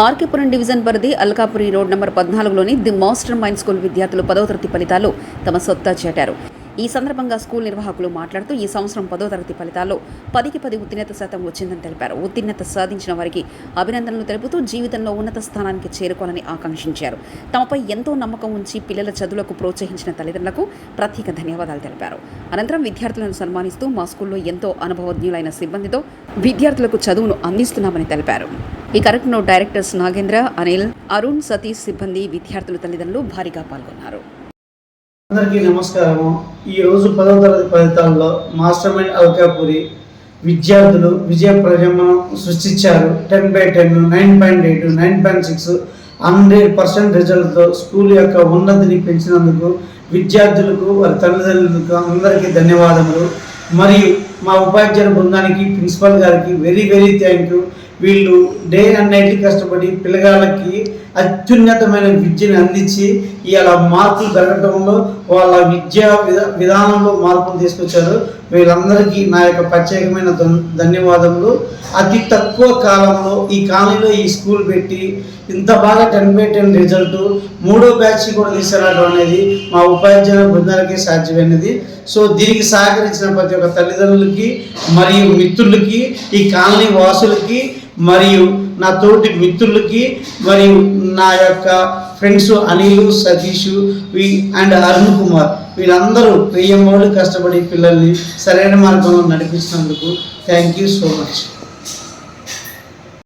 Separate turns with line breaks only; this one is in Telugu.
ఆర్కేపురం డివిజన్ పరిధి అల్కాపురి రోడ్ నంబర్ పద్నాలుగులోని ది మాస్టర్ మైండ్ స్కూల్ విద్యార్థులు పదవ తరగతి ఫలితాలు తమ సొత్తా చాటారు. ఈ సందర్భంగా స్కూల్ నిర్వాహకులు మాట్లాడుతూ ఈ సంవత్సరం పదో తరగతి ఫలితాల్లో పదికి పది ఉత్తీర్ణత శాతం వచ్చిందని తెలిపారు. ఉత్తీర్ణత సాధించిన వారికి అభినందనలు తెలుపుతూ జీవితంలో ఉన్నత స్థానానికి చేరుకోవాలని ఆకాంక్షించారు. తమపై ఎంతో నమ్మకం ఉంచి పిల్లల చదువులకు ప్రోత్సహించిన తల్లిదండ్రులకు ప్రత్యేక ధన్యవాదాలు తెలిపారు. అనంతరం విద్యార్థులను సన్మానిస్తూ మా స్కూల్లో ఎంతో అనుభవజ్ఞులైన సిబ్బందితో విద్యార్థులకు చదువును అందిస్తున్నామని తెలిపారు. ఈ కార్యక్రమంలో డైరెక్టర్స్ నాగేంద్ర అనిల్ అరుణ్ సతీష్ సిబ్బంది విద్యార్థుల తల్లిదండ్రులు భారీగా పాల్గొన్నారు.
అందరికీ నమస్కారము. ఈ రోజు పదవ తరగతి ఫలితాల్లో మాస్టర్ మైండ్ అల్కాపురి విద్యార్థులు విజయ ప్రజమనం సృష్టించారు. Ten by ten nine point eight nine point six hundred percent రిజల్ట్తో school యొక్క ఉన్నతిని పెంచినందుకు విద్యార్థులకు వారి తల్లిదండ్రులకు అందరికీ ధన్యవాదములు. మరియు మా ఉపాధ్యాయుల బృందానికి ప్రిన్సిపల్ గారికి వెరీ వెరీ థ్యాంక్ యూ. వీళ్ళు డే అండ్ నైట్ కష్టపడి పిల్లగాళ్ళకి అత్యున్నతమైన విద్యను అందించి ఇలా మార్పులు పెరగడంలో వాళ్ళ విద్యా విధా విధానంలో మార్పులు తీసుకొచ్చారు. వీళ్ళందరికీ నా యొక్క ప్రత్యేకమైన ధన్యవాదములు. అతి తక్కువ కాలంలో ఈ కాలనీలో ఈ స్కూల్ పెట్టి ఇంత బాగా టెన్ బై టెన్ రిజల్ట్ మూడో బ్యాచ్ కూడా తీసుకురావడం అనేది మా ఉపాధ్యాయుల బృందాలకే సాధ్యమైనది. సో దీనికి సహకరించిన ప్రతి ఒక్క తల్లిదండ్రులకి మరియు మిత్రులకి ఈ కాలనీ వాసులకి మరియు నా తోటి మిత్రులకి మరియు నా యొక్క friends Anil Satish V and Arun Kumar. వీళ్ళందరూ వెయ్యి కష్టపడి పిల్లల్ని సరైన మార్గంలో నడిపిస్తున్నందుకు థ్యాంక్ యూ సో మచ్.